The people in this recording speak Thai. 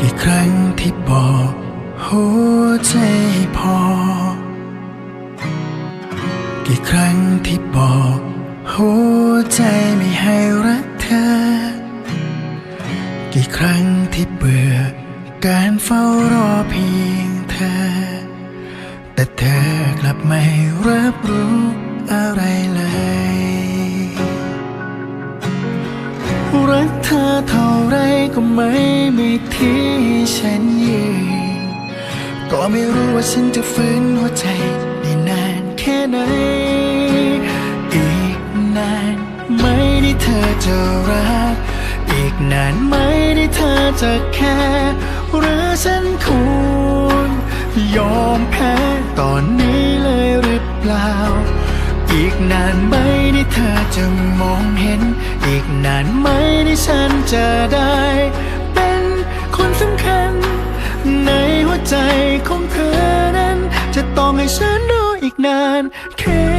กี่ครั้งที่บอกหัวใจให้พอ กี่ครั้งที่บอกหัวใจไม่ให้รักเธอ กี่ครั้งที่เบื่อการเฝ้ารอเพียงเธอ แต่เธอกลับไม่รับรู้อะไรเลย รักเธอเท่า ที่ฉันยืนก็ไม่รู้ว่าฉันจะฟื้นหัวใจได้นานแค่ไหน อีกนานไหม่ได้เธอจะรัก อีกนานไหม่ได้เธอจะแค่ หรือฉันควรยอมแพ้ตอนนี้เลยหรือเปล่า อีกนานไหมที่เธอจะมองเห็น อีกนานไหมที่ฉันจะได้ นานแค่